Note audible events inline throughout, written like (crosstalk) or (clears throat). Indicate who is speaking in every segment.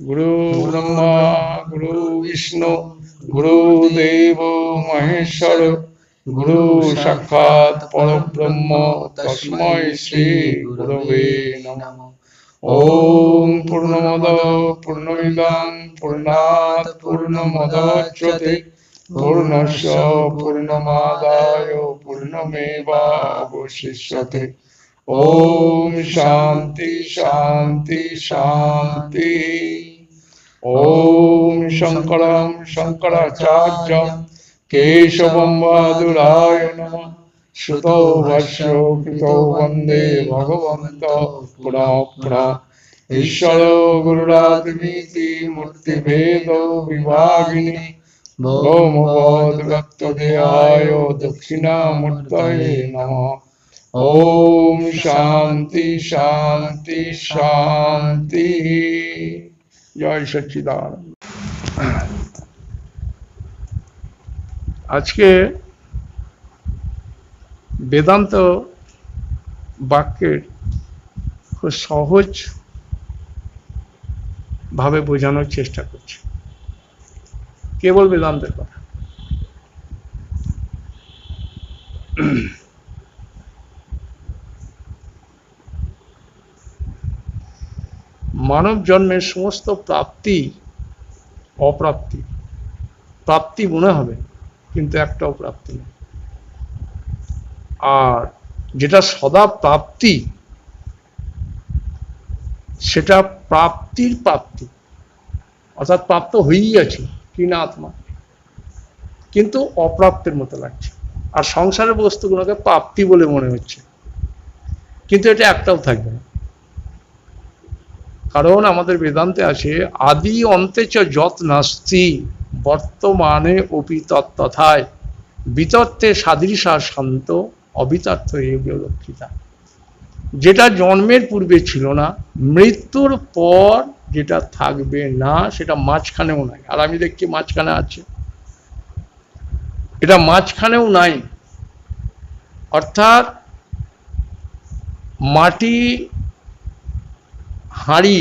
Speaker 1: গুরু ব্রহ্মা গুরু বিষ্ণু গুরুদেব মহেশ্বর গুরু সাক্ষাৎ পরব্রহ্ম তস্মৈ শ্রী গুরবে নমঃ ওম পূর্ণমদ পূর্ণমিদং পূর্ণাৎ পূর্ণমদচ্যতে পূর্ণস্য পূর্ণমাদায় পূর্ণমেবাবশিষ্যতে ওম শান্তি শান্তি শান্তি ওম শঙ্করং শঙ্করাচার্যং কেশবং বাদুরায় নমঃ শ্রুতৌ ভাষ্য কৃতৌ বন্দে ভগবন্ত পুনঃ পুনঃ ঈশ্বর গুরুরাত্মিতি মূর্তিভেদ বিভাগিনী ভৌমবদ্রত্তদেহায় দক্ষিণামূর্তয়ে নমঃ ওম শান্তি শান্তি শান্তি জয় সচ্চিদানন্দ আজকে বেদান্ত বাক্যের খুব সহজ ভাবে বোঝানোর চেষ্টা করছি। কেবল বেদান্তের কথা। মানব জন্মের সমস্ত প্রাপ্তি অপ্রাপ্তি। প্রাপ্তি মনে হবে, কিন্তু একটাও প্রাপ্তি নেই। আর যেটা সদা প্রাপ্তি, সেটা প্রাপ্তির প্রাপ্তি। অর্থাৎ প্রাপ্ত হয়েই আছে, কি না আত্মা। কিন্তু অপ্রাপ্তের মতো লাগছে। আর সংসারের বস্তুগুলোকে প্রাপ্তি বলে মনে হচ্ছে। কিন্তু এটা একটাও থাকবে না। কারণ আমাদের বেদান্তে আছে আদি অন্তে যত নাস্তি, বর্তমানে অপি তথায়। বিতত্তে সাদৃশা শান্ত, অবিতার্থ লক্ষিতা যেটা জন্মের পূর্বে ছিল না, মৃত্যুর পর যেটা থাকবে না, সেটা মাঝখানেও নাই। আর আমি দেখছি মাঝখানে আছে। এটা মাঝখানেও নাই। অর্থাৎ মাটি হাঁড়ি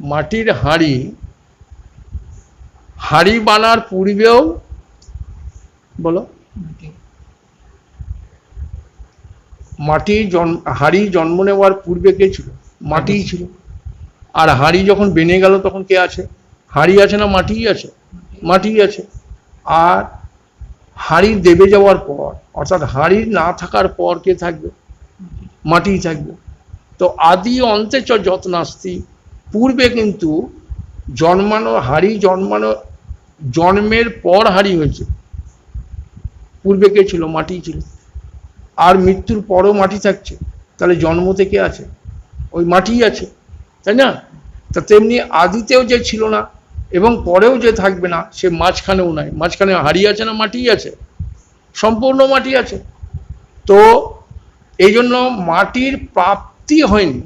Speaker 1: মাটির হাঁড়ি হাঁড়ি বানার পূর্বেও বলো মাটি। জন্ম হাঁড়ি জন্ম নেওয়ার পূর্বে কে ছিল? মাটিই ছিল। আর হাঁড়ি যখন বেনে গেল তখন কে আছে? হাঁড়ি আছে না মাটিই আছে? মাটিই আছে। আর হাঁড়ির দেবে যাওয়ার পর অর্থাৎ হাঁড়ির না থাকার পর কে থাকবে? মাটিই থাকবে। তো আদি অন্তে চ যত নাস্তি, পূর্বে কিন্তু জন্মানো হাড়ি জন্মানো, জন্মের পর হাড়ি হয়েছে। পূর্বে কে ছিল? মাটি ছিল। আর মৃত্যুর পরও মাটি থাকছে। তাহলে জন্ম থেকে আছে? ওই মাটিই আছে, তাই না? তা তেমনি আদিতেও যে ছিল না, এবং পরেও যে থাকবে না, সে মাঝখানেও নাই। মাঝখানে হাড়ি আছে না মাটি আছে? সম্পূর্ণ মাটি আছে। তো এই জন্য মাটির প্রাপ্তি হয়নি।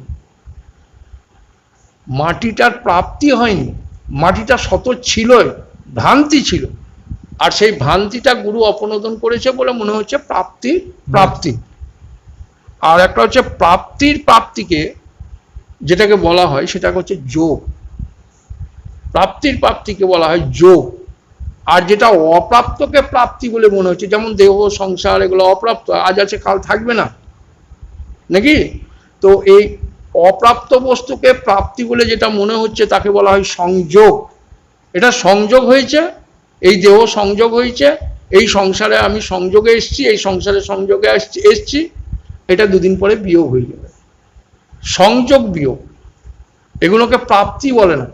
Speaker 1: মাটিটার প্রাপ্তি হয়নি। মাটিটা শত ছিলই, ভ্রান্তি ছিল। আর সেই ভ্রান্তিটা গুরু অপনোদন করেছে বলে মনে হচ্ছে প্রাপ্তি প্রাপ্তি। আর একটা হচ্ছে প্রাপ্তির প্রাপ্তিকে যেটাকে বলা হয়, সেটাকে হচ্ছে যোগ। প্রাপ্তির প্রাপ্তিকে বলা হয় যোগ। আর যেটা অপ্রাপ্তকে প্রাপ্তি বলে মনে হচ্ছে, যেমন দেহ, সংসার, এগুলো অপ্রাপ্ত, আজ আছে, কাল থাকবে না। নাকি? তো এই অপ্রাপ্ত বস্তুকে প্রাপ্তি বলে যেটা মনে হচ্ছে তাকে বলা হয় সংযোগ। এটা সংযোগ হয়েছে, এই দেহ সংযোগ হয়েছে, এই সংসারে আমি সংযোগে এসছি, এই সংসারে সংযোগে আসছি, এসছি, এটা দুদিন পরে বিয়োগ হয়ে যাবে। সংযোগ বিয়োগ। এগুলোকে প্রাপ্তি বলে না।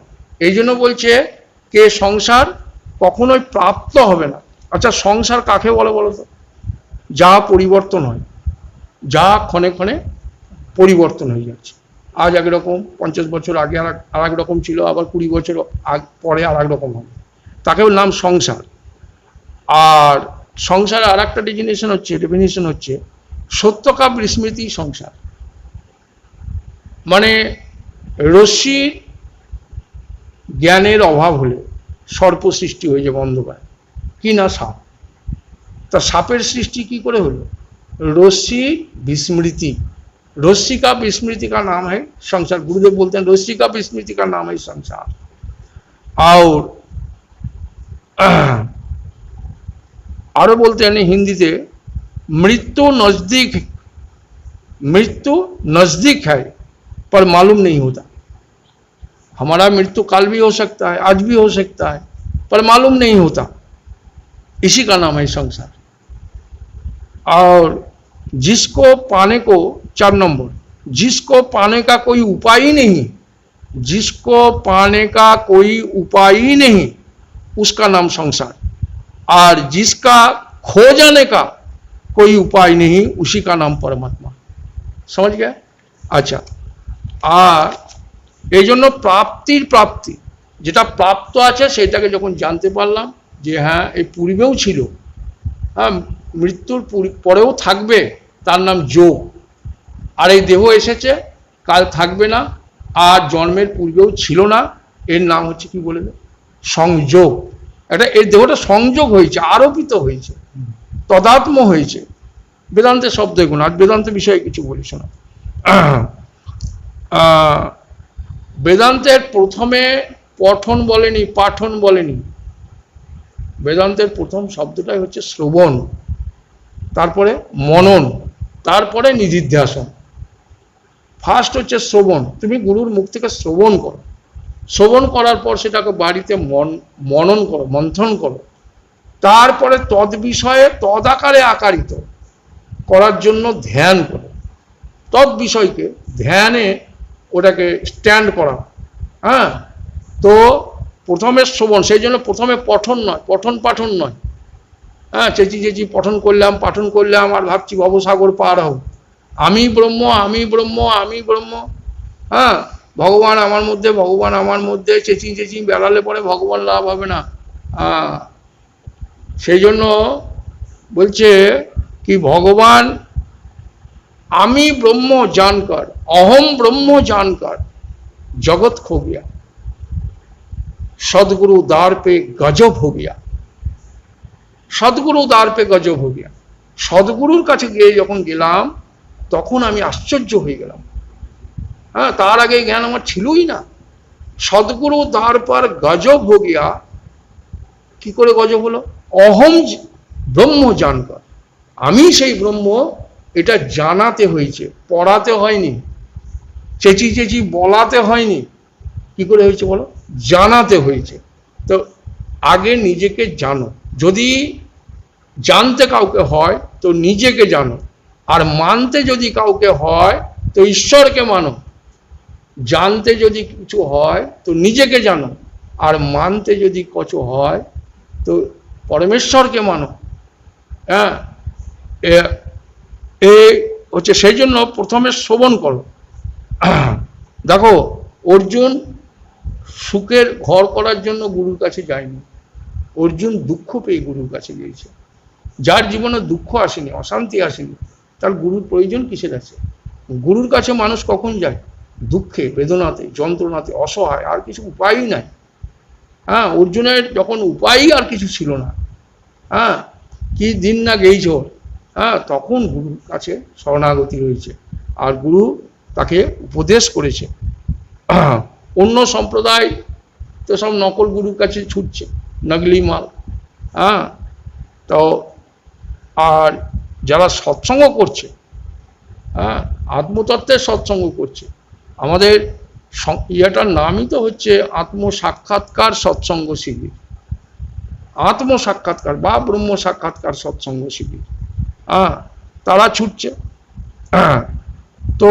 Speaker 1: এই জন্য বলছে কে সংসার কখনোই প্রাপ্ত হবে না। আচ্ছা সংসার কাকে বলে বলো তো যা পরিবর্তন হয়, যা ক্ষণে ক্ষণে পরিবর্তন হয়ে যাচ্ছে। আজ একরকম পঞ্চাশ বছর আগে আর এক রকম ছিল, আবার কুড়ি বছর পরে আর এক রকম হবে। তাকেও নাম সংসার। আর সংসারে আর একটা ডেফিনেশন হচ্ছে ডেফিনেশন হচ্ছে সত্যকা বিস্মৃতি সংসার। মানে রশ্মির জ্ঞানের অভাব হলে সর্প সৃষ্টি হয়ে যাবে অন্ধকার। কি না সাপ? তা সাপের সৃষ্টি কি করে হলো? রশ্মির বিস্মৃতি। रस्सी का विस्मृति का नाम है संसार गुरुदेव बोलते हैं रस्सी का विस्मृति का नाम है संसार और आरो बोलते हैं हिंदी से मृत्यु नज़दीक मृत्यु नज़दीक है, पर मालूम नहीं होता। हमारा मृत्यु काल भी हो सकता है, आज भी हो सकता है, पर मालूम नहीं होता। इसी का नाम है संसार और जिसको पाने को चार नंबर जिसको पाने का कोई उपाय ही नहीं जिसको पाने का कोई उपाय ही नहीं उसका नाम संसार और जिसका खो जाने का कोई उपाय नहीं उसी का नाम परमात्मा समझ गए আচ্ছা আর এই জন্য প্রাপ্তির প্রাপ্তি যেটা প্রাপ্ত আছে সেটাকে যখন জানতে পারলাম যে হ্যাঁ এই পূর্বেও ছিল হ্যাঁ মৃত্যুর পুরি- পরেও থাকবে তার নাম যোগ আর এই দেহ এসেছে, কাল থাকবে না, আর জন্মের পূর্বেও ছিল না, এর নাম হচ্ছে কি বলে? সংযোগ। এটা এই দেহটা সংযোগ হয়েছে, আরোপিত হয়েছে, তদাত্ম হয়েছে। বেদান্তের শব্দ এগুলো আর বেদান্ত বিষয়ে কিছু বলিস না। বেদান্তের প্রথমে পঠন বলেনি, পাঠন বলেনি। বেদান্তের প্রথম শব্দটাই হচ্ছে শ্রবণ, তারপরে মনন। তারপরে নিধিধ্যাসন। ফার্স্ট হচ্ছে শ্রবণ। তুমি গুরুর মুখ থেকে শ্রবণ করো। শ্রবণ করার পর সেটাকে বাড়িতে মন, মনন করো, মন্থন করো। তারপরে তদ বিষয়ে তদ আকারে আকারিত করার জন্য ধ্যান করো। তদ বিষয়কে ধ্যানে ওটাকে স্ট্যান্ড করা। হ্যাঁ? তো প্রথমে শ্রবণ, সেই জন্য প্রথমে পঠন নয়, পঠন পাঠন নয়। হ্যাঁ চেঁচি চেঁচি পঠন করলাম, পাঠন করলাম, আর ভাবছি ভবসাগর পার হব। আমি ব্রহ্ম আমি ব্রহ্ম আমি ব্রহ্ম। হ্যাঁ ভগবান আমার মধ্যে, ভগবান আমার মধ্যে, চেঁচি চেঁচি বেড়ালে পরে ভগবান লাভ হবে না। হ্যাঁ সেই জন্য বলছে কি, ভগবান, আমি ব্রহ্ম জানকার, অহম ব্রহ্ম জানকার, জগৎ খোগিয়া। সদ্গুরু দ্বার পে গজব হোগিয়া সদগুরুর কাছে গিয়ে যখন গেলাম, তখন আমি আশ্চর্য হয়ে গেলাম। হ্যাঁ তার আগে জ্ঞান আমার ছিলই না। সদগুরু দ্বার পর গজব হো গিয়া কি করে গজব হলো? অহম ব্রহ্ম জানকর। আমি সেই ব্রহ্ম, এটা জানাতে হয়েছে, পড়াতে হয়নি, চেঁচি চেঁচি বলাতে হয়নি। কি করে হয়েছে বলো? জানাতে হয়েছে। তো আগে নিজেকে জানো। যদি জানতে কাউকে হয়, তো নিজেকে জানো। আর মানতে যদি কাউকে হয়, তো ঈশ্বরকে মানো। জানতে যদি কিছু হয়, তো নিজেকে জানো। আর মানতে যদি কিছু হয়, তো পরমেশ্বরকে মানো। হ্যাঁ? এ- হচ্ছে সেই জন্য প্রথমে শ্রবণ করো। (clears throat) দেখো, অর্জুন সুখের ঘর করার জন্য গুরুর কাছে যায়নি। অর্জুন দুঃখ পেয়ে গুরুর কাছে গিয়েছে। যার জীবনে দুঃখ আসেনি, অশান্তি আসেনি, তার গুরুর প্রয়োজন কিসের আছে? গুরুর কাছে মানুষ কখন যায়? দুঃখে, বেদনাতে, যন্ত্রণাতে, অসহায়, আর কিছু উপায়ই নাই। হ্যাঁ অর্জুনের যখন উপায়ই আর কিছু ছিল না হ্যাঁ কি দিন না গেইছ হ্যাঁ তখন গুরুর কাছে শরণাগতি রয়েছে, আর গুরু তাকে উপদেশ করেছে। অন্য সম্প্রদায় তো সব নকল গুরুর কাছে ছুটছে, নকলি মাল হ্যাঁ তো আর যারা সৎসঙ্গ করছে হ্যাঁ আত্মতত্ত্বের সৎসঙ্গ করছে, আমাদের ইয়েটার নামই তো হচ্ছে আত্মসাক্ষাৎকার সৎসঙ্গ শিবির। আত্মসাক্ষাৎকার বা ব্রহ্ম সাক্ষাৎকার সৎসঙ্গ শিবির। হ্যাঁ তারা ছুটছে। তো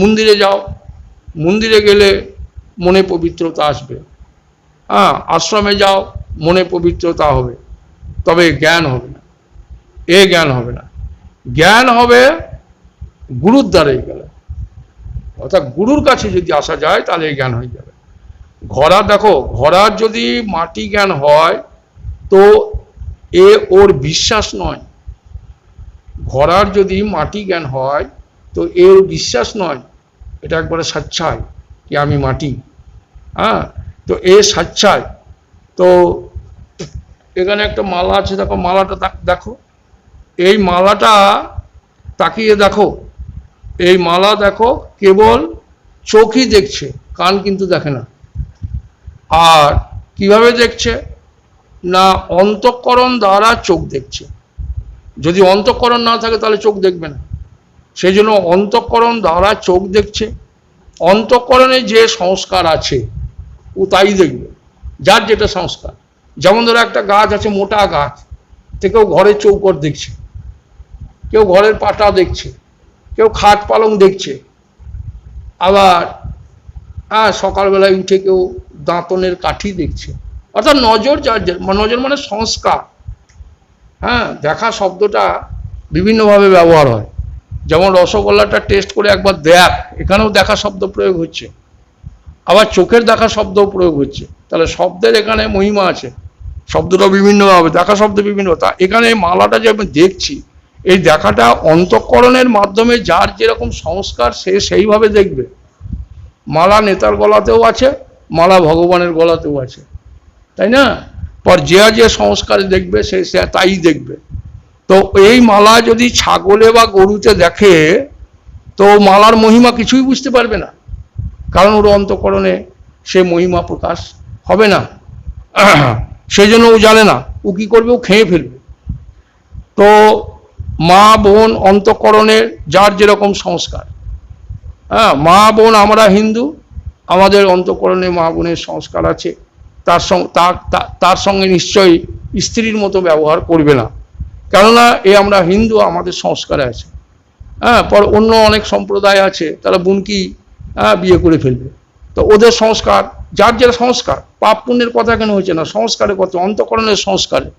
Speaker 1: মন্দিরে যাও, মন্দিরে গেলে মনে পবিত্রতা আসবে। হ্যাঁ আশ্রমে যাও, মনে পবিত্রতা হবে। তবে জ্ঞান হবে না। এ জ্ঞান হবে না। জ্ঞান হবে গুরুর দ্বারাই গেলে। অর্থাৎ গুরুর কাছে যদি আসা যায়, তাহলে এই জ্ঞান হয়ে যাবে। ঘোড়া দেখো, ঘোড়ার যদি মাটি জ্ঞান হয়, তো এ ওর বিশ্বাস নয়। ঘোড়ার যদি মাটি জ্ঞান হয়, তো এর বিশ্বাস নয়। এটা একবারে স্বেচ্ছায় কি আমি মাটি। হ্যাঁ তো এ স্বেচ্ছায় তো এখানে একটা মালা আছে, দেখো, মালাটা দেখো। এই মালাটা তাকিয়ে দেখো। এই মালা দেখো, কেবল চোখই দেখছে, কান কিন্তু দেখে না। আর কীভাবে দেখছে? না, অন্তঃকরণ দ্বারা চোখ দেখছে। যদি অন্তঃকরণ না থাকে, তাহলে চোখ দেখবে না। সেই জন্য অন্তঃকরণ দ্বারা চোখ দেখছে। অন্তঃকরণে যে সংস্কার আছে, ও তাই দেখবে। যার যেটা সংস্কার। যেমন ধরো একটা গাছ আছে, মোটা গাছ তে কেউ ঘরের চৌকট দেখছে, কেউ ঘরের পাটা দেখছে, কেউ খাট পালং দেখছে। আবার হ্যাঁ সকালবেলায় উঠে কেউ দাঁতনের কাঠি দেখছে। অর্থাৎ নজর যার নজর মানে সংস্কার। হ্যাঁ দেখা শব্দটা বিভিন্নভাবে ব্যবহার হয়। যেমন রসগোল্লাটা টেস্ট করে একবার দেখ, এখানেও দেখা শব্দ প্রয়োগ হচ্ছে। আবার চোখের দেখা শব্দও প্রয়োগ হচ্ছে। তাহলে শব্দের এখানে মহিমা আছে। শব্দটা বিভিন্নভাবে, দেখা শব্দ বিভিন্ন, তা এখানে এই মালাটা যে আমি দেখছি, এই দেখাটা অন্তঃকরণের মাধ্যমে যার যেরকম সংস্কার সে সেইভাবে দেখবে। মালা নেতার গলাতেও আছে, মালা ভগবানের গলাতেও আছে। তাই না? পর যে যে সংস্কার দেখবে, সে সে তাই দেখবে। তো এই মালা যদি ছাগলে বা গরুতে দেখে, তো মালার মহিমা কিছুই বুঝতে পারবে না। কারণ ওর অন্তঃকরণে সে মহিমা প্রকাশ হবে না। সেই জন্য ও জানে না। ও কী করবে? ও খেয়ে ফেলবে। তো মা বোন অন্তঃকরণের যার যেরকম সংস্কার। হ্যাঁ মা বোন আমরা হিন্দু, আমাদের অন্তঃকরণে মা বোনের সংস্কার আছে। তার সঙ্গে তার সঙ্গে নিশ্চয়ই স্ত্রীর মতো ব্যবহার করবে না। কেননা এ আমরা হিন্দু, আমাদের সংস্কারে আছে। হ্যাঁ পর অন্য অনেক সম্প্রদায় আছে, তারা বুনকি হ্যাঁ বিয়ে করে ফেলবে। তো ওদের সংস্কার যার যার সংস্কার, পাপ পুণ্যের কথা কেন হচ্ছে না? সংস্কারের কথা, অন্তঃকরণের সংস্কারে।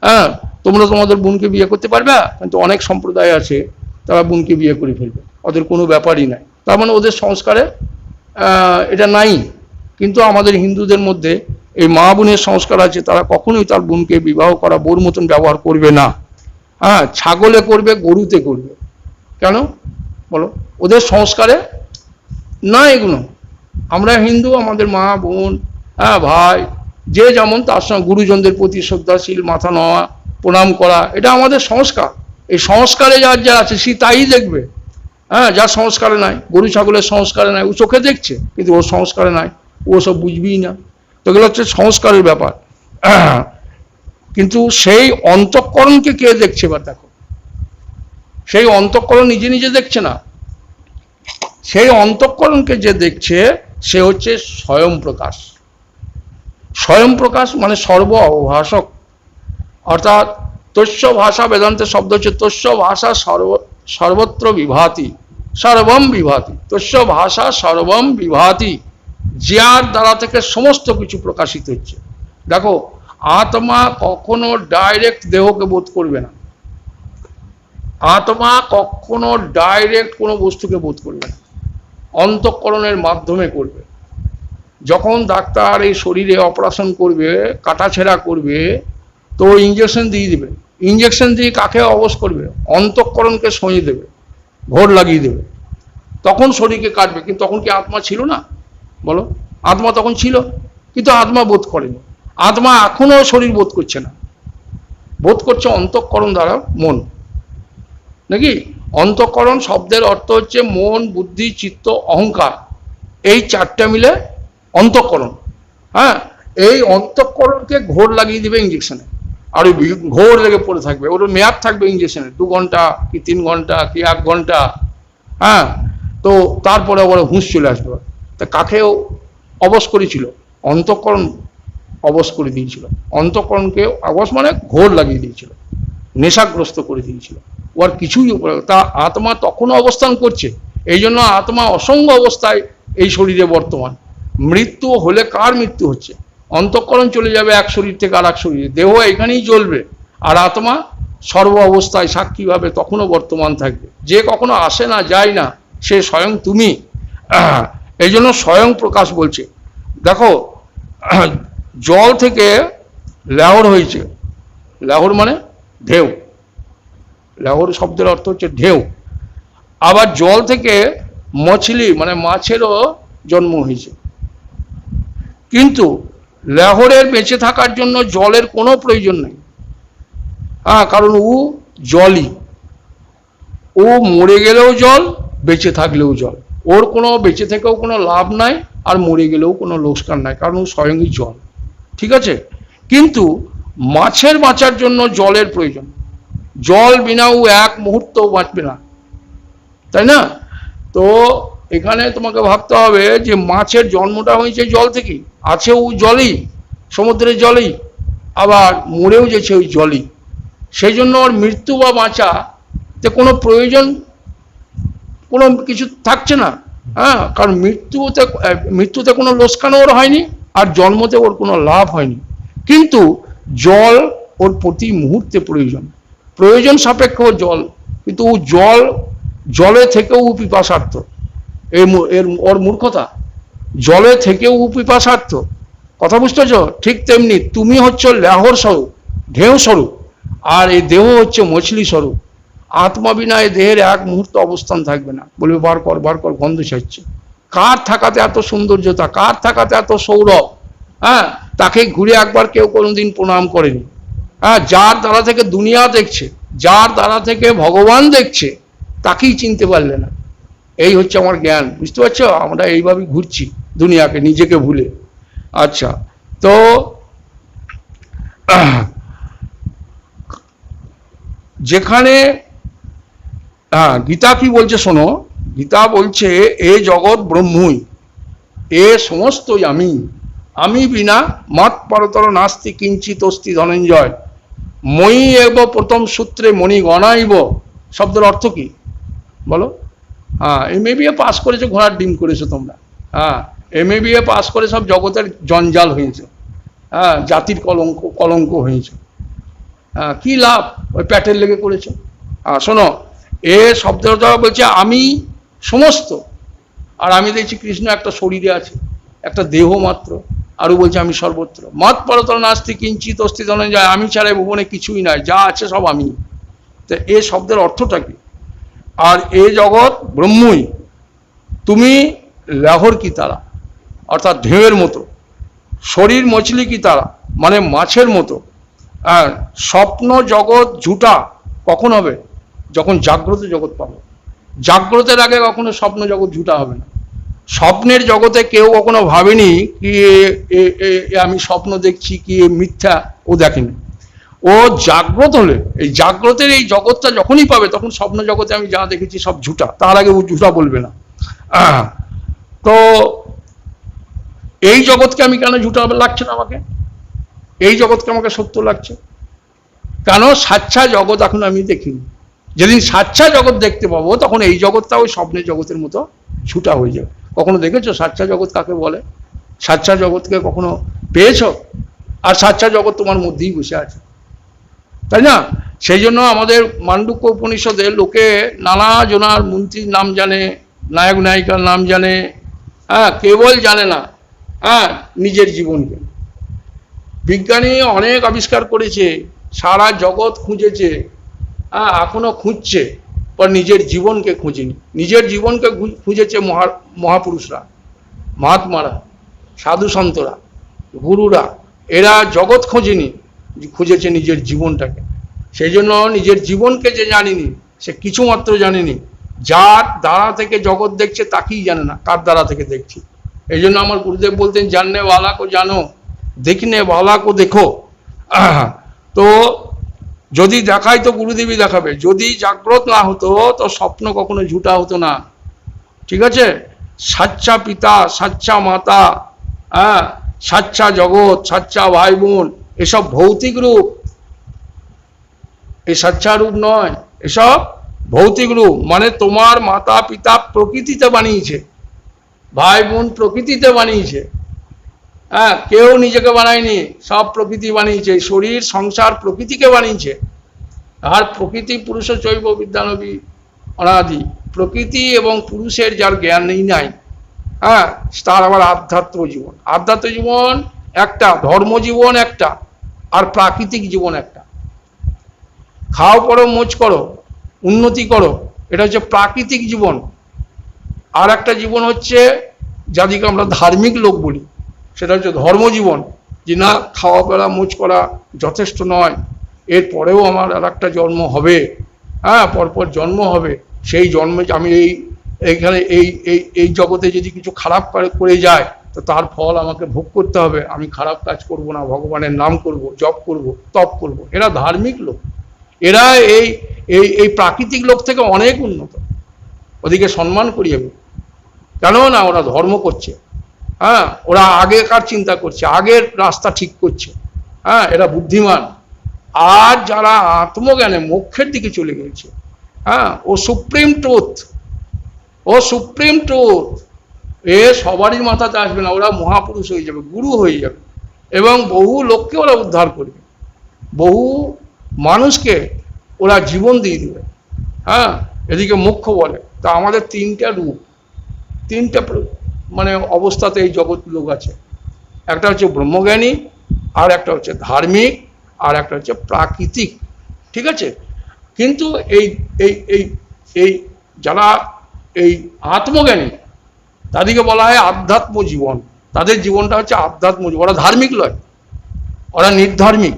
Speaker 1: হ্যাঁ তোমরা তোমাদের বোনকে বিয়ে করতে পারবে, কিন্তু অনেক সম্প্রদায় আছে, তারা বোনকে বিয়ে করে ফেলবে। ওদের কোনো ব্যাপারই নাই। তার মানে ওদের সংস্কারে এটা নাই। কিন্তু আমাদের হিন্দুদের মধ্যে এই মা বোনের সংস্কার আছে, তারা কখনোই তার বোনকে বিবাহ করা, বোর মতন ব্যবহার করবে না। হ্যাঁ ছাগলে করবে, গরুতে করবে। কেন? বলো। ওদের সংস্কারে না এগুলো। আমরা হিন্দু, আমাদের মা, বোন হ্যাঁ ভাই, যে যেমন তার সঙ্গে গুরুজনদের প্রতি শ্রদ্ধাশীল, মাথা নেওয়া প্রণাম করা, এটা আমাদের সংস্কার। এই সংস্কারে যার যা আছে, সে তাই দেখবে। হ্যাঁ যার সংস্কারে নাই, গরু ছাগলের সংস্কারে নাই, ও চোখে দেখছে, কিন্তু ওর সংস্কারে নাই, ও সব বুঝবেই না। তো এগুলো হচ্ছে সংস্কারের ব্যাপার। কিন্তু সেই অন্তঃকরণকে কে দেখছে এবার দেখো? সেই অন্তঃকরণ নিজে নিজে দেখছে না। সেই অন্তঃকরণকে যে দেখছে সে হচ্ছে স্বয়ং প্রকাশ স্বয়ং প্রকাশ মানে সর্ব অভাষক অর্থাৎ তস্য ভাষা বেদান্তের শব্দ হচ্ছে তস্য ভাষা সর্ব, সর্বত্র বিভাতি, সর্বম বিভাতি। তস্য ভাষা সর্বম বিভাতি, যার দ্বারা থেকে সমস্ত কিছু প্রকাশিত হচ্ছে। দেখো, আত্মা কখনো ডাইরেক্ট দেহকে বোধ করবে না। আত্মা কখনো ডাইরেক্ট কোনো বস্তুকে বোধ করবে না। অন্তঃকরণের মাধ্যমে করবে। যখন ডাক্তার এই শরীরে অপারেশন করবে, কাটাছেঁড়া করবে, তো ইঞ্জেকশন দিয়ে দেবে। ইঞ্জেকশন দিয়ে কাকে অবশ করবে? অন্তঃকরণকে সঁয়ে দেবে, ঘোর লাগিয়ে দেবে। তখন শরীরকে কাটবে। কিন্তু তখন কি আত্মা ছিল না? বলো। আত্মা তখন ছিল, কিন্তু আত্মা বোধ করেনি। আত্মা এখনও শরীর বোধ করছে না। বোধ করছে অন্তঃকরণ দ্বারা মন। নাকি? অন্তঃকরণ শব্দের অর্থ হচ্ছে মন, বুদ্ধি, চিত্ত, অহংকার। এই চারটা মিলে অন্তঃকরণ। হ্যাঁ এই অন্তঃকরণকে ঘোর লাগিয়ে দিবে ইঞ্জেকশনে আর ওই ঘোর লেগে পড়ে থাকবে। ওর মেয়াদ থাকবে ইঞ্জেকশনে দু ঘণ্টা কি তিন ঘণ্টা কি এক ঘণ্টা? হ্যাঁ তো তারপরে আবার হুঁশ চলে আসবে। তা কাকেও অবশ করেছিল? অন্তঃকরণ অবশ করে দিয়েছিল। অন্তঃকরণকে অবশ মানে ঘোর লাগিয়ে দিয়েছিল। নেশাগ্রস্ত করে দিয়েছিল। ও আর কিছুই তা আত্মা তখনও অবস্থান করছে। এই জন্য আত্মা অসঙ্গ অবস্থায় এই শরীরে বর্তমান। মৃত্যু হলে কার মৃত্যু হচ্ছে? অন্তঃকরণ চলে যাবে এক শরীর থেকে আর এক শরীরে। দেহ এখানেই জ্বলবে। আর আত্মা সর্ব অবস্থায় সাক্ষীভাবে তখনও বর্তমান থাকবে। যে কখনো আসে না, যায় না, সে স্বয়ং তুমি। এই জন্য স্বয়ং প্রকাশ বলছে। দেখো, জল থেকে লেহর হয়েছে। লেহর মানে ঢেউ। লেহর শব্দের অর্থ হচ্ছে ঢেউ। আবার জল থেকে মছলি মানে মাছেরও জন্ম হয়েছে। কিন্তু লেহরের বেঁচে থাকার জন্য জলের কোনো প্রয়োজন নেই। হ্যাঁ কারণ ও জলই। ও মরে গেলেও জল, বেঁচে থাকলেও জল। ওর কোনো বেঁচে থেকেও কোনো লাভ নাই, আর মরে গেলেও কোনো লোকসান নাই, কারণ ও স্বয়ংই জল। ঠিক আছে? কিন্তু মাছের বাঁচার জন্য জলের প্রয়োজন। জল বিনা ও এক মুহূর্তও বাঁচবে না। তাই না? তো এখানে তোমাকে ভাবতে হবে যে মাছের জন্মটা হয়েছে জল থেকেই। আছে ও জলই, সমুদ্রের জলেই, আবার মরেও যেছে ওই জলই। সেই জন্য ওর মৃত্যু বা বাঁচা তে কোনো প্রয়োজন, কোনো কিছু থাকছে না। হ্যাঁ কারণ মৃত্যুতে মৃত্যুতে কোনো লোকসান ওর হয়নি, আর জন্মতে ওর কোনো লাভ হয়নি। কিন্তু জল ওর প্রতি মুহূর্তে প্রয়োজন। প্রয়োজন সাপেক্ষ জল, কিন্তু ও জল, জলে থেকেও ও পিপাসার্থ। এই এর, ওর মূর্খতা, জলে থেকেও ও পিপাসার্থ। কথা বুঝতেছ ঠিক তেমনি তুমি হচ্ছে লেহর স্বরূপ, ঢেউ স্বরূপ, আর এই দেহ হচ্ছে মছলি স্বরূপ। আত্মা বিনা দেহের এক মুহূর্ত অবস্থান থাকবে না। বলবে, বার কর বার কর, গন্ধ ছাড়ছে। কার থাকাতে এত সৌন্দর্যতা? কার থাকাতে এত সৌরভ? হ্যাঁ তাকে ঘুরে একবার কেউ কোনোদিন প্রণাম করেনি। হ্যাঁ যার দ্বারা থেকে দুনিয়া দেখছে, যার দ্বারা থেকে ভগবান দেখছে, তাকেই চিনতে পারলে না। এই হচ্ছে আমার জ্ঞান, বুঝতে পারছ? আমরা এইভাবেই ঘুরছি দুনিয়াকে, নিজেকে ভুলে। আচ্ছা তো যেখানে হ্যাঁ গীতা কি বলছে শোনো? গীতা বলছে, এ জগৎ ব্রহ্মই, এ সমস্তই আমি। আমি বিনা মত পরতর নাস্তি কিঞ্চিত অস্তি ধনঞ্জয়। মই এব প্রথম সূত্রে মণি গণাইব। শব্দের অর্থ কি? বলো। হ্যাঁ এম এ বিএ পাস করেছ, ঘোড়ার ডিম করেছ তোমরা। হ্যাঁ এম এ বিএ পাস করে সব জগতের জঞ্জাল হয়েছে। হ্যাঁ জাতির কলঙ্ক কলঙ্ক হয়েছে। হ্যাঁ কি লাভ? ওই প্যাটের লেগে করেছ। হ্যাঁ শোনো, এ শব্দের দ্বারা বলছে, আমি সমস্ত, আর আমি দেখছি কৃষ্ণ একটা শরীরে আছে, একটা দেহ মাত্র। আরও বলছে, আমি সর্বত্র। মত পরতর নাস্তি কিঞ্চিত অস্তিত্ব যায়, আমি ছাড়া এই ভুবনে কিছুই নাই, যা আছে সব আমি। তো এ শব্দের অর্থটা কি? আর এ জগৎ ব্রহ্মই, তুমি লাহর কি তারা? অর্থাৎ ঢেউয়ের মতো। শরীর মছলি কি তারা? মানে মাছের মতো। স্বপ্ন জগৎ ঝুটা কখন হবে? যখন জাগ্রত জগৎ পাবো। জাগ্রতের আগে কখনো স্বপ্ন জগৎ ঝুটা হবে না। স্বপ্নের জগতে কেউ কখনো ভাবেনি কি আমি স্বপ্ন দেখছি কি মিথ্যা ও দেখেনি। ও জাগ্রত হলে, এই জাগ্রতের এই জগৎটা যখনই পাবে তখন স্বপ্ন জগতে আমি যা দেখেছি সব ঝুটা। তার আগে ও ঝুটা বলবে না। তো এই জগৎকে আমি কেন ঝুটা লাগছে না আমাকে? এই জগৎকে আমাকে সত্য লাগছে। কেন? সাচ্ছা জগৎ এখন আমি দেখিনি। যেদিন সাচ্ছা জগৎ দেখতে পাবো তখন এই জগৎটা ওই স্বপ্নের জগতের মতো ছুটা হয়ে যাবে। কখনো দেখেছ? সাচ্চা জগৎ কাকে বলে? সাচ্চা জগৎকে কখনো পেয়েছ? আর সাচ্চা জগৎ তোমার মধ্যেই বসে আছে। তাই না? সেই জন্য আমাদের মান্ডুক্য উপনিষদের লোকে নানা জনার মন্ত্রীর নাম জানে, নায়ক নায়িকার নাম জানে হ্যাঁ কেবল জানে না হ্যাঁ নিজের জীবনকে। বিজ্ঞানী অনেক আবিষ্কার করেছে, সারা জগৎ খুঁজেছে হ্যাঁ এখনও খুঁজছে। পর নিজের জীবনকে খুঁজেনি নিজের জীবনকে খুঁজেছে মহা মহাপুরুষরা মহাত্মারা সাধু সন্তরা গুরুরা এরা জগৎ খোঁজেনি খুঁজেছে নিজের জীবনটাকে সেই জন্য নিজের জীবনকে যে জানিনি সে কিছুমাত্র জানেনি যার দ্বারা থেকে জগৎ দেখছে তাকেই জানে না, কার দ্বারা থেকে দেখছি। এই জন্য আমার গুরুদেব বলতেন জাননে ওয়ালা কো জানো দেখনে ওয়ালা কো দেখো তো যদি দেখায় তো গুরুদেবই দেখাবে। যদি জাগ্রত না হতো, তো স্বপ্ন কখনো ঝুটা হতো না। ঠিক আছে? সাচ্চা পিতা, সাচ্চা মাতা হ্যাঁ? সাচ্চা জগৎ, সাচ্চা ভাই বোন এসব ভৌতিক রূপ। এই সাচ্চা রূপ নয়, এসব ভৌতিক রূপ। মানে তোমার মাতা পিতা প্রকৃতিতে বানিয়েছে। ভাই বোন প্রকৃতিতে বানিয়েছে। হ্যাঁ কেউ নিজেকে বানায়নি, সব প্রকৃতি বানিয়েছে শরীর, সংসার প্রকৃতিকে বানিয়েছে। আর প্রকৃতি, পুরুষ জৈব বিদ্যানবী অনাদি, প্রকৃতি এবং পুরুষের যার জ্ঞান নেই, নাই। হ্যাঁ তার আবার আধ্যাত্ম জীবন। আধ্যাত্ম জীবন একটা, ধর্ম জীবন একটা, আর প্রাকৃতিক জীবন একটা। খাও করো মোজ করো, উন্নতি করো, এটা হচ্ছে প্রাকৃতিক জীবন। আর একটা জীবন হচ্ছে যাদেরকে আমরা ধার্মিক লোক বলি। সেটা হচ্ছে ধর্মজীবন। যে না, খাওয়া পড়া মুচ করা যথেষ্ট নয়। এরপরেও আমার আর একটা জন্ম হবে। হ্যাঁ পরপর জন্ম হবে। সেই জন্মে আমি এই, এইখানে এই এই এই জগতে যদি কিছু খারাপ করে- করে যায়, তো তার ফল আমাকে ভোগ করতে হবে। আমি খারাপ কাজ করব না, ভগবানের নাম করব, জপ করব, তপ করব। এরা ধার্মিক লোক। এরা এই এই এই প্রাকৃতিক লোক থেকে অনেক উন্নত। ওদিকে সম্মান করি আমি। কেন না ওরা ধর্ম করছে। হ্যাঁ ওরা আগেকার চিন্তা করছে, আগের রাস্তা ঠিক করছে। হ্যাঁ এরা বুদ্ধিমান। আর যারা আত্মজ্ঞানে মোক্ষের দিকে চলে গেছে হ্যাঁ ও সুপ্রিম ট্রুথ, ও সুপ্রিম ট্রুথ। এ সবারই মাথাতে আসবে না, ওরা মহাপুরুষ হয়ে যাবে, গুরু হয়ে যাবে। এবং বহু লোককে ওরা উদ্ধার করবে। বহু মানুষকে ওরা জীবন দিয়ে দেবে। হ্যাঁ এদিকে মুখ্য বলে। তা আমাদের তিনটা রূপ, তিনটা মানে অবস্থাতে এই জগৎ লোক আছে। একটা হচ্ছে ব্রহ্মজ্ঞানী, আর একটা হচ্ছে ধার্মিক, আর একটা হচ্ছে প্রাকৃতিক। ঠিক আছে? কিন্তু এই এই এই এই যারা এই আত্মজ্ঞানী, তাদেরকে বলা হয় আধ্যাত্ম জীবন। তাদের জীবনটা হচ্ছে আধ্যাত্ম জীবন। ওরা ধার্মিক নয়। ওরা নির্ধার্মিক।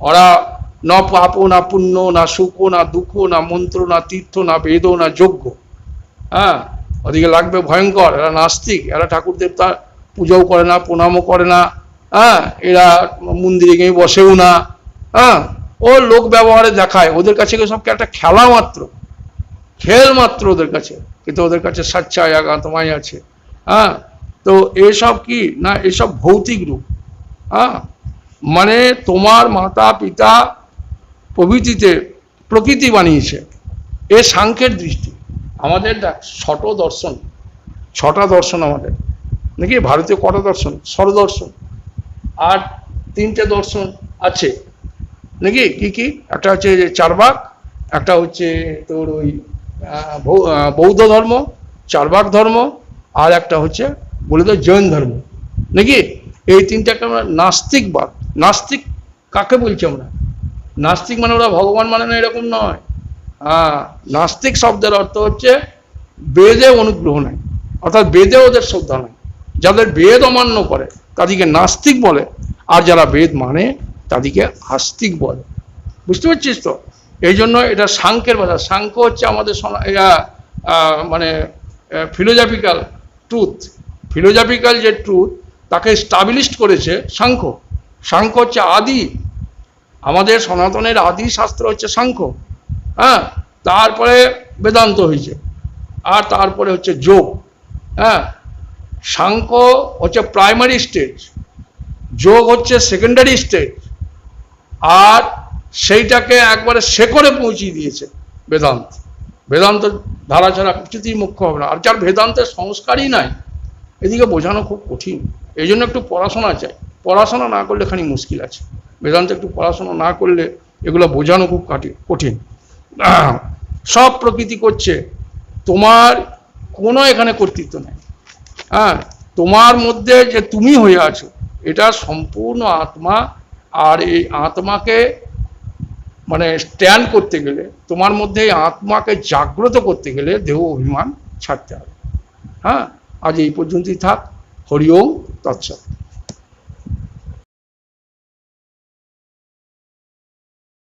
Speaker 1: ওরা না পাপ, না পুণ্য, না সুখ, না দুঃখ, না মন্ত্র, না তীর্থ, না বেদ, না যজ্ঞ। হ্যাঁ? ওদিকে লাগবে ভয়ঙ্কর, এরা নাস্তিক, এরা ঠাকুর দেবতা পুজোও করে না, প্রণামও করে না হ্যাঁ? এরা মন্দিরে গিয়ে বসেও না হ্যাঁ? ও লোক ব্যবহারে দেখায়, ওদের কাছে সব একটা খেলা মাত্র, খেল মাত্র ওদের কাছে, কিন্তু ওদের কাছে সাচ্চায় আগাতমাই আছে হ্যাঁ? তো এসব কি? না, এসব ভৌতিক রূপ হ্যাঁ? মানে তোমার মাতা পিতা প্রভৃতিতে প্রকৃতি বানিয়েছে, এ সাংখ্যের দৃষ্টি। আমাদের দেখ ছট দর্শন। ছটা দর্শন আমাদের। নাকি ভারতীয় কটা দর্শন? দর্শন। আর তিনটে দর্শন আছে। নাকি? কি কি? একটা হচ্ছে চারবাক একটা হচ্ছে তোর ওই বৌদ্ধ ধর্ম চারবাক ধর্ম আর একটা হচ্ছে বলে তো জৈন ধর্ম। নাকি? এই তিনটা একটা আমরা নাস্তিকবাদ নাস্তিক কাকে বলছি আমরা? নাস্তিক মানে ওরা ভগবান মানে না এরকম নয়। নাস্তিক শব্দের অর্থ হচ্ছে বেদে অনুগ্রহ নেই। অর্থাৎ বেদে ওদের শ্রদ্ধা নেই। যাদের বেদ অমান্য করে, তাদেরকে নাস্তিক বলে। আর যারা বেদ মানে তাদেরকে আস্তিক বলে। বুঝতে পারছিস তো? এই জন্য এটা সাংখ্যের ভাষা। সাংখ্য হচ্ছে আমাদের মানে ফিলোজফিক্যাল ট্রুথ ফিলোজফিক্যাল যে ট্রুথ তাকে স্টাবলিশড করেছে সাংখ্য। সাংখ্য হচ্ছে আদি। আমাদের সনাতনের আদি শাস্ত্র হচ্ছে সাংখ্য। হ্যাঁ তারপরে বেদান্ত হয়েছে। আর তারপরে হচ্ছে যোগ। হ্যাঁ সাংখ্য হচ্ছে প্রাইমারি স্টেজ যোগ হচ্ছে সেকেন্ডারি স্টেজ আর সেইটাকে একবারে শেকড়ে পৌঁছিয়ে দিয়েছে বেদান্ত। বেদান্ত ধারা ছাড়া কিছুতেই মুখ্য হবে না। আর যার বেদান্তের সংস্কারই নাই, এদিকে বোঝানো খুব কঠিন। এই জন্য একটু পড়াশোনা চাই। পড়াশোনা না করলে খানি মুশকিল আছে। বেদান্ত একটু পড়াশোনা না করলে এগুলো বোঝানো খুব কাঠি- কঠিন। সব প্রকৃতি করছে। তোমার কোনো এখানে কর্তৃত্ব নেই। হ্যাঁ তোমার মধ্যে যে তুমি হয়ে আছো, এটা সম্পূর্ণ আত্মা আর এই আত্মাকে মানে স্ট্যান্ড করতে গেলে, তোমার মধ্যে এই আত্মাকে জাগ্রত করতে গেলে দেহ অভিমান ছাড়তে হবে। হ্যাঁ আজ এই পর্যন্তই থাক। হরি ওম, তৎসৎ।